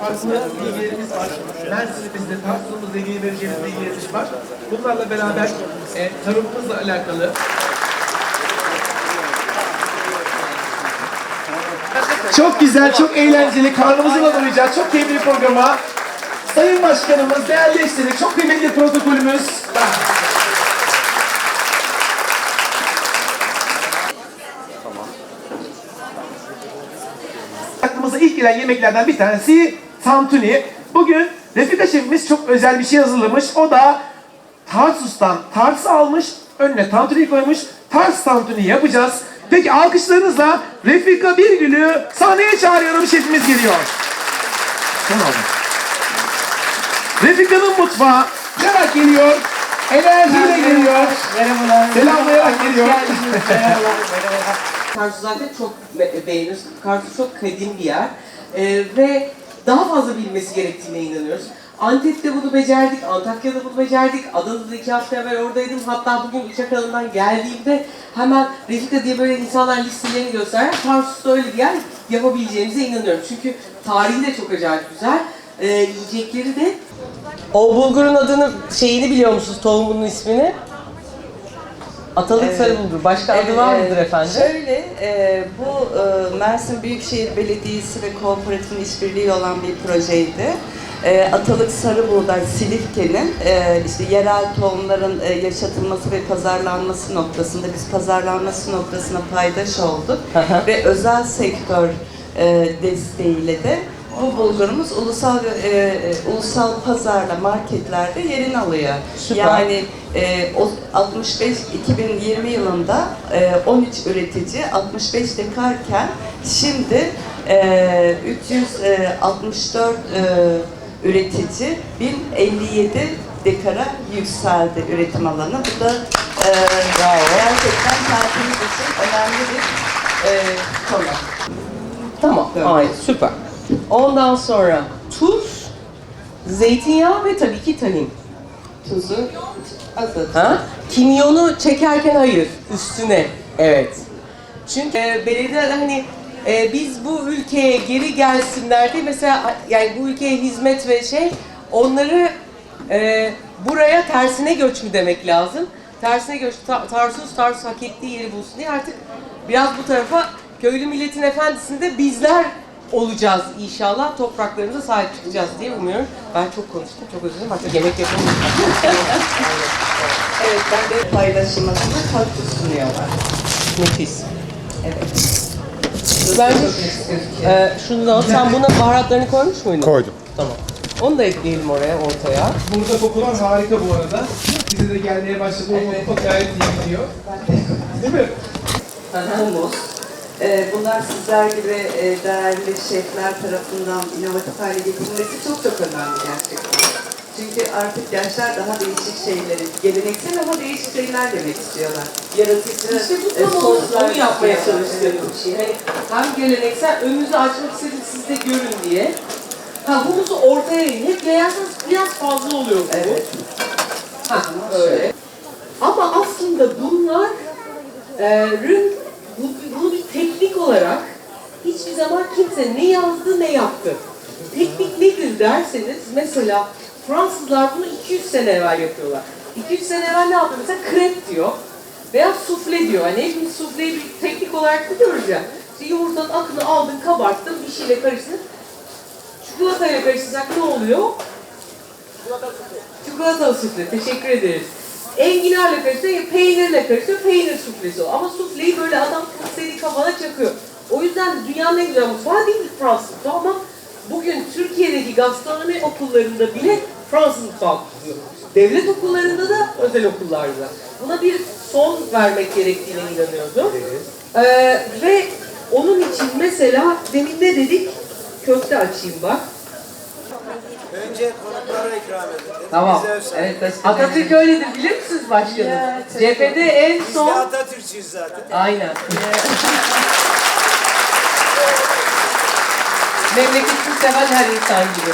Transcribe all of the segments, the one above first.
farklı bilgilerimiz var. Mersin'imizde, Tarsus'umuzda ilgili vereceğimiz bilgilerimiz var. Bunlarla beraber e, tarımımızla alakalı Çok güzel, çok eğlenceli, karnımızı doyuracağız. Çok keyifli bir programa. Sayın Başkanımız, değerli eşleri, çok kıymetli protokolümüz. Aklımıza ilk gelen yemeklerden bir tanesi tantuni. Bugün Refika şefimiz çok özel bir şey hazırlamış. O da Tarsus'tan Tars almış, önüne tantuni koymuş. Tars tantuni yapacağız. Peki alkışlarınızla Refika Birgül'ü sahneye çağırıyorum. Şefimiz geliyor. Tamam. Refika'nın mutfağı merak geliyor. Enerjiyle geliyor. Merhabalar. Selamlayarak geliyor. Merhabalar. Merhabalar. Karsu zaten çok be- beğenir. Karsu çok kadim bir yer. Ee, ve daha fazla bilmesi gerektiğine inanıyoruz. Antep'te bunu becerdik, Antakya'da bunu becerdik, Adana'da iki hafta evvel oradaydım. Hatta bugün uçak alanından geldiğimde hemen Refika diye böyle insanlar listelerini gösterdi. Tarsus'ta öyle bir yer yapabileceğimize inanıyorum. Çünkü tarihi de çok acayip güzel. Ee, yiyecekleri de... O bulgurun adını, şeyini biliyor musunuz, tohumunun ismini? Atalık Evet. sarı bulgur. Başka adı var mıdır efendim? Şöyle, e, bu e, Mersin Büyükşehir Belediyesi ve Kooperatif'in işbirliği olan bir projeydi. E, Atalık Sarı Buğday Silifke'nin e, işte yerel tohumların e, yaşatılması ve pazarlanması noktasında biz pazarlanması noktasına paydaş olduk ve özel sektör e, desteğiyle de bu bulgurumuz ulusal e, e, ulusal pazarla marketlerde yerini alıyor. Süper. Yani e, o 65 2020 yılında e, 13 üretici 65 dekarken şimdi e, 364 e, üretici 1057 dekara yükseldi üretim alanı. Bu da e, gerçekten kentimiz için önemli bir e, konu. Tamam. Hayır, süper. Ondan sonra tuz, zeytinyağı ve tabii ki tahin. Tuzu azalt. Ha? Kimyonu çekerken hayır, üstüne. Evet. Çünkü e, belediyeler hani e, biz bu ülkeye geri gelsinler diye mesela yani bu ülkeye hizmet ve şey onları e, buraya tersine göç mü demek lazım? Tersine göç, ta, Tarsus, Tarsus hak ettiği yeri bulsun diye artık biraz bu tarafa köylü milletin efendisinde bizler olacağız inşallah. Topraklarımıza sahip çıkacağız diye umuyorum. Ben çok konuştum, çok özür dilerim. Hatta yemek yapamıyorum. Evet, ben de paylaşılmasına katkı sunuyorlar. Nefis. Evet. Bence e, şunu da al. Sen buna baharatlarını koymuş muydun? Koydum. Tamam. Onu da ekleyelim oraya, ortaya. Burada kokular harika bu arada. Bize de gelmeye başladı. O Evet. koku gayet iyi gidiyor. Değil mi? Humus. Ee, bunlar sizler gibi e, değerli şefler tarafından inovatif hale getirilmesi çok çok önemli gerçekten. Çünkü artık gençler daha değişik şeyleri, geleneksel ama değişik şeyler demek istiyorlar. Yaratıcı İşte bu e, tam onu, soslar onu yapmaya çalıştığım bir şey. Hani hem geleneksel, önünüzü açmak istedim siz de görün diye. Ha humusu ortaya yiyin. Hep yayarsınız biraz fazla oluyor bu. Evet. Ha öyle. Ama aslında bunlar e, rın, bu, bunu bir teknik olarak hiçbir zaman kimse ne yazdı ne yaptı. Teknik nedir derseniz mesela Fransızlar bunu 200 sene evvel yapıyorlar. 200 sene evvel ne yaptı? Mesela krep diyor veya sufle diyor. Hani hepimiz sufleyi bir teknik olarak biliyoruz ya. İşte yumurtanın akını aldın, kabarttın, bir şeyle karıştırdın. Çikolatayla karıştırsak ne oluyor? Çikolata sufle, teşekkür ederiz. Enginarla karıştırıyor, peynirle karıştırıyor, peynir suflesi o. Ama sufleyi böyle adam istediği kafana çakıyor. O yüzden dünyanın en güzel mutfağı değil Fransız mutfağı ama bugün Türkiye'deki gastronomi okullarında bile Fransız mutfağı tutuyor. Devlet okullarında da, özel okullarda. Buna bir son vermek gerektiğine inanıyordum. Ee, ve onun için mesela demin ne dedik? Köfte açayım bak. Önce konuklara ikram edilir. Tamam. Evet, Atatürk öyledir bilir misiniz başkanım? Ya. Cephede en Biz de son... Atatürkçüyüz zaten. Aynen. Memleketini seven her insan gibi.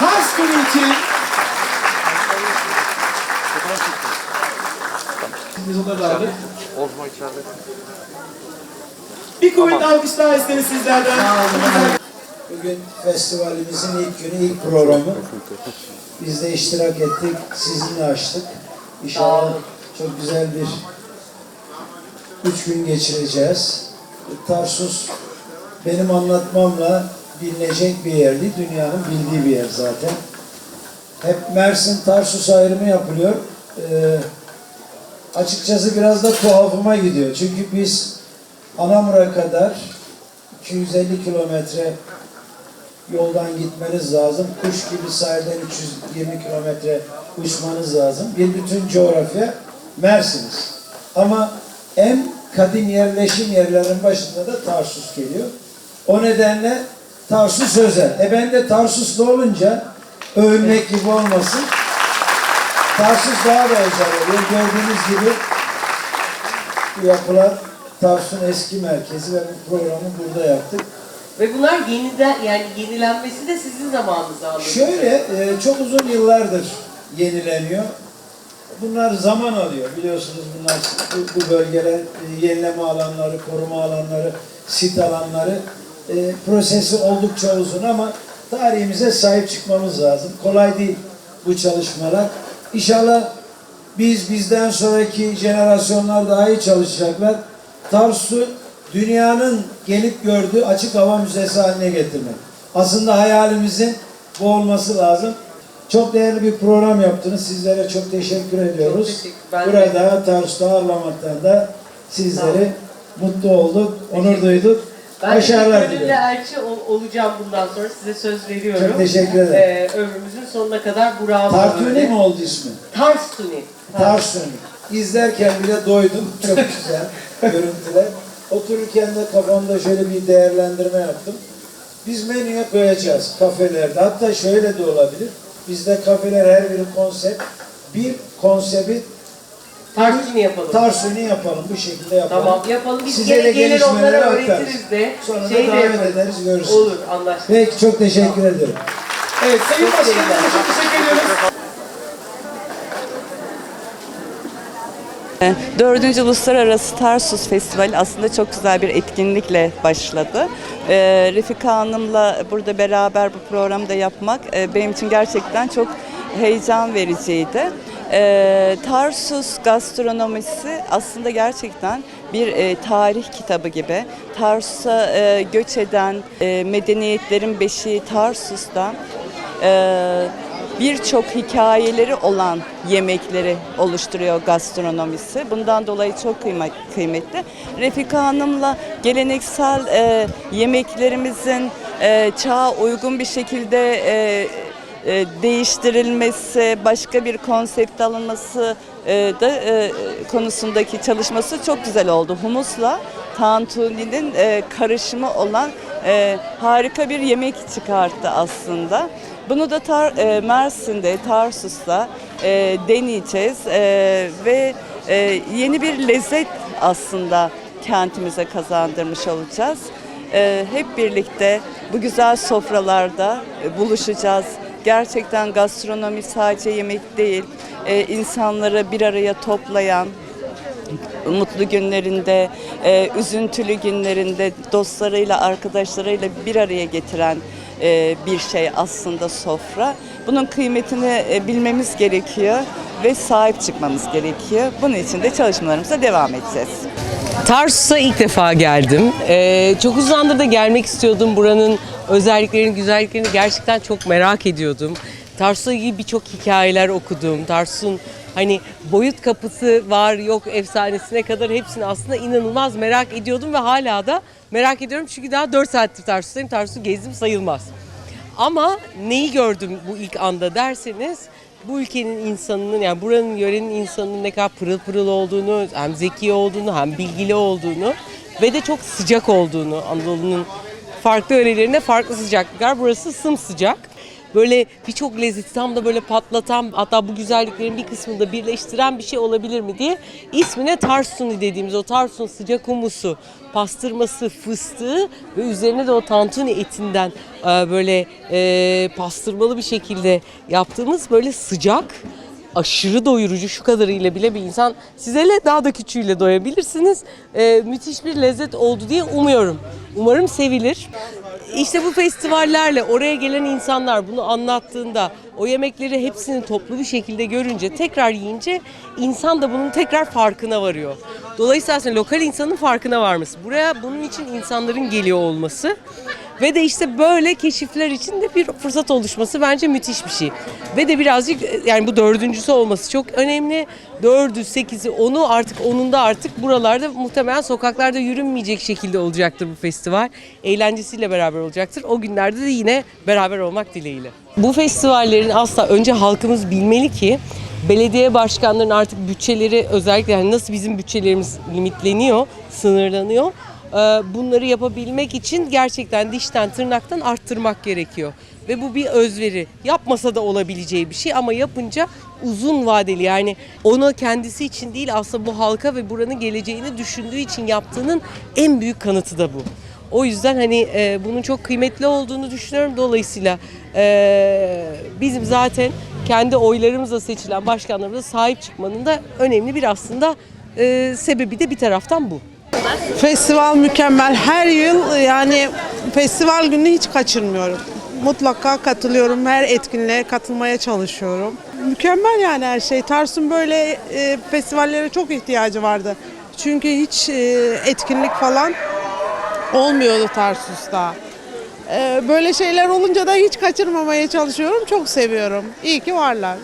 Tars günü için Biz onları da aldık. Ozma içeride. Bir kuvvetli alkış daha isteriz sizlerden. Bugün festivalimizin ilk günü, ilk programı. Biz de iştirak ettik, sizinle açtık. İnşallah çok güzel bir üç gün geçireceğiz. Tarsus benim anlatmamla bilinecek bir yerdi. Dünyanın bildiği bir yer zaten. Hep Mersin Tarsus ayrımı yapılıyor. Ee, açıkçası biraz da tuhafıma gidiyor. Çünkü biz Anamur'a kadar 250 kilometre yoldan gitmeniz lazım. Kuş gibi sahilden 320 kilometre uçmanız lazım. Bir bütün coğrafya Mersin'iz. Ama en kadim yerleşim yerlerin başında da Tarsus geliyor. O nedenle Tarsus özel. E ben de Tarsuslu olunca övünmek gibi olmasın. Tarsus daha da özel oluyor. Gördüğünüz gibi bu yapılar Tarsus'un eski merkezi ve bu programı burada yaptık. Ve bunlar yeniden yani yenilenmesi de sizin zamanınızda anladığım Şöyle e, çok uzun yıllardır yenileniyor. Bunlar zaman alıyor biliyorsunuz bunlar bu, bu bölgeler e, yenileme alanları, koruma alanları, sit alanları e, prosesi oldukça uzun ama tarihimize sahip çıkmamız lazım. Kolay değil bu çalışmalar. İnşallah biz bizden sonraki jenerasyonlar daha iyi çalışacaklar. Tarsus'u dünyanın gelip gördüğü açık hava müzesi haline getirmek. Aslında hayalimizin bu olması lazım. Çok değerli bir program yaptınız. Sizlere çok teşekkür ediyoruz. teşekkür- ben Burada Tarsus'ta ağırlamaktan da sizleri mutlu olduk, onur duyduk. Ben Başarılar diliyorum. elçi ol- olacağım bundan sonra size söz veriyorum. Çok teşekkür ederim. Ee, ömrümüzün sonuna kadar Burak'ın Tartuni mi oldu ismi? Tarstuni. Tarsuni. İzlerken bile doydum. Çok güzel görüntüler. Otururken de kafamda şöyle bir değerlendirme yaptım. Biz menüye koyacağız kafelerde. Hatta şöyle de olabilir. Bizde kafeler her biri konsept. Bir konsepti Tarstuni yapalım. Tarsuni yapalım. Bu şekilde yapalım. Tamam yapalım. Biz Size de gelir gelişmeleri onlara öğretiriz de. Sonra da şey de davet yaparız. ederiz, görürsün. Olur anlaştık. Peki çok teşekkür ederim. Evet Sayın Çok Başkanım güzel. çok teşekkür ediyoruz. Dördüncü Uluslararası Tarsus Festivali aslında çok güzel bir etkinlikle başladı. Ee, Refika Hanım'la burada beraber bu programı da yapmak e, benim için gerçekten çok heyecan vericiydi. Ee, Tarsus gastronomisi aslında gerçekten bir e, tarih kitabı gibi. Tarsus'a e, göç eden medeniyetlerin beşiği Tarsus'ta birçok hikayeleri olan yemekleri oluşturuyor gastronomisi. Bundan dolayı çok kıymetli. Refika Hanım'la geleneksel e, yemeklerimizin e, çağa uygun bir şekilde e, e, değiştirilmesi, başka bir konsept alınması e, da e, konusundaki çalışması çok güzel oldu. Humusla tantuni'nin e, karışımı olan e, harika bir yemek çıkarttı aslında. Bunu da Tar- e, Mersin'de, Tarsus'ta e, deneyeceğiz e, ve e, yeni bir lezzet aslında kentimize kazandırmış olacağız. E, hep birlikte bu güzel sofralarda e, buluşacağız. Gerçekten gastronomi sadece yemek değil, e, insanları bir araya toplayan, mutlu günlerinde, e, üzüntülü günlerinde dostlarıyla, arkadaşlarıyla bir araya getiren e, bir şey aslında sofra. Bunun kıymetini e, bilmemiz gerekiyor ve sahip çıkmamız gerekiyor. Bunun için de çalışmalarımıza devam edeceğiz. Tarsus'a ilk defa geldim. Ee, çok uzun zamandır da gelmek istiyordum. Buranın özelliklerini, güzelliklerini gerçekten çok merak ediyordum. Tarsus'la ilgili birçok hikayeler okudum. Tarsus'un hani boyut kapısı var yok efsanesine kadar hepsini aslında inanılmaz merak ediyordum ve hala da merak ediyorum. Çünkü daha 4 saattir Tarsus'tayım. Tarsus'u gezdim sayılmaz. Ama neyi gördüm bu ilk anda derseniz bu ülkenin insanının yani buranın yörenin insanının ne kadar pırıl pırıl olduğunu, hem zeki olduğunu hem bilgili olduğunu ve de çok sıcak olduğunu Anadolu'nun farklı yörelerinde farklı sıcaklıklar. Burası sımsıcak. Böyle birçok lezzeti tam da böyle patlatan hatta bu güzelliklerin bir kısmını da birleştiren bir şey olabilir mi diye ismine tarsuni dediğimiz o tarsun sıcak humusu, pastırması, fıstığı ve üzerine de o tantuni etinden e, böyle e, pastırmalı bir şekilde yaptığımız böyle sıcak aşırı doyurucu şu kadarıyla bile bir insan siz hele daha da küçüğüyle doyabilirsiniz. E, müthiş bir lezzet oldu diye umuyorum. Umarım sevilir. İşte bu festivallerle oraya gelen insanlar bunu anlattığında o yemekleri hepsini toplu bir şekilde görünce tekrar yiyince insan da bunun tekrar farkına varıyor. Dolayısıyla aslında lokal insanın farkına varması. Buraya bunun için insanların geliyor olması ve de işte böyle keşifler için de bir fırsat oluşması bence müthiş bir şey. Ve de birazcık yani bu dördüncüsü olması çok önemli. Dördü, sekizi, onu artık onunda artık buralarda muhtemelen sokaklarda yürünmeyecek şekilde olacaktır bu festival. Eğlencesiyle beraber olacaktır. O günlerde de yine beraber olmak dileğiyle. Bu festivallerin asla önce halkımız bilmeli ki belediye başkanlarının artık bütçeleri özellikle yani nasıl bizim bütçelerimiz limitleniyor, sınırlanıyor. Ee, Bunları yapabilmek için gerçekten dişten tırnaktan arttırmak gerekiyor. Ve bu bir özveri. Yapmasa da olabileceği bir şey ama yapınca uzun vadeli yani onu kendisi için değil aslında bu halka ve buranın geleceğini düşündüğü için yaptığının en büyük kanıtı da bu. O yüzden hani e, bunun çok kıymetli olduğunu düşünüyorum. Dolayısıyla e, bizim zaten kendi oylarımızla seçilen başkanlarımıza sahip çıkmanın da önemli bir aslında e, sebebi de bir taraftan bu. Festival mükemmel. Her yıl yani festival gününü hiç kaçırmıyorum. Mutlaka katılıyorum. Her etkinliğe katılmaya çalışıyorum. Mükemmel yani her şey. Tarsus'un böyle e, festivallere çok ihtiyacı vardı. Çünkü hiç e, etkinlik falan olmuyordu Tarsus'ta. E, böyle şeyler olunca da hiç kaçırmamaya çalışıyorum. Çok seviyorum. İyi ki varlar.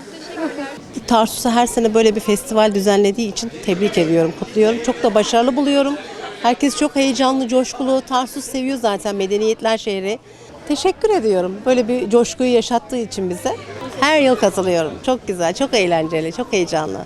Tarsus'a her sene böyle bir festival düzenlediği için tebrik ediyorum, kutluyorum. Çok da başarılı buluyorum. Herkes çok heyecanlı, coşkulu. Tarsus seviyor zaten medeniyetler şehri. Teşekkür ediyorum böyle bir coşkuyu yaşattığı için bize. Her yıl katılıyorum. Çok güzel, çok eğlenceli, çok heyecanlı.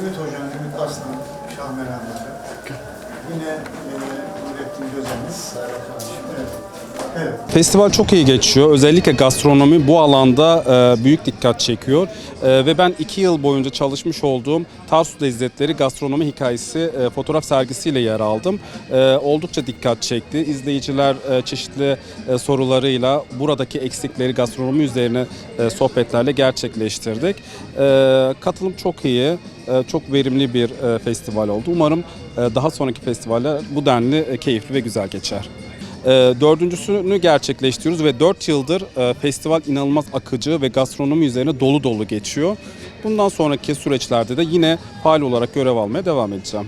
Ümit Hocam, Ümit Aslan, Şahmeran'da. Yine e, Nurettin Gözeniz. Evet. Evet. Festival çok iyi geçiyor. Özellikle gastronomi bu alanda e, büyük dikkat çekiyor. E, ve ben iki yıl boyunca çalışmış olduğum Tarsus Lezzetleri Gastronomi Hikayesi e, fotoğraf sergisiyle yer aldım. E, oldukça dikkat çekti. İzleyiciler e, çeşitli e, sorularıyla buradaki eksikleri gastronomi üzerine e, sohbetlerle gerçekleştirdik. E, katılım çok iyi. E, çok verimli bir e, festival oldu. Umarım e, daha sonraki festivaller bu denli keyifli ve güzel geçer. Dördüncüsünü gerçekleştiriyoruz ve 4 yıldır festival inanılmaz akıcı ve gastronomi üzerine dolu dolu geçiyor. Bundan sonraki süreçlerde de yine faal olarak görev almaya devam edeceğim.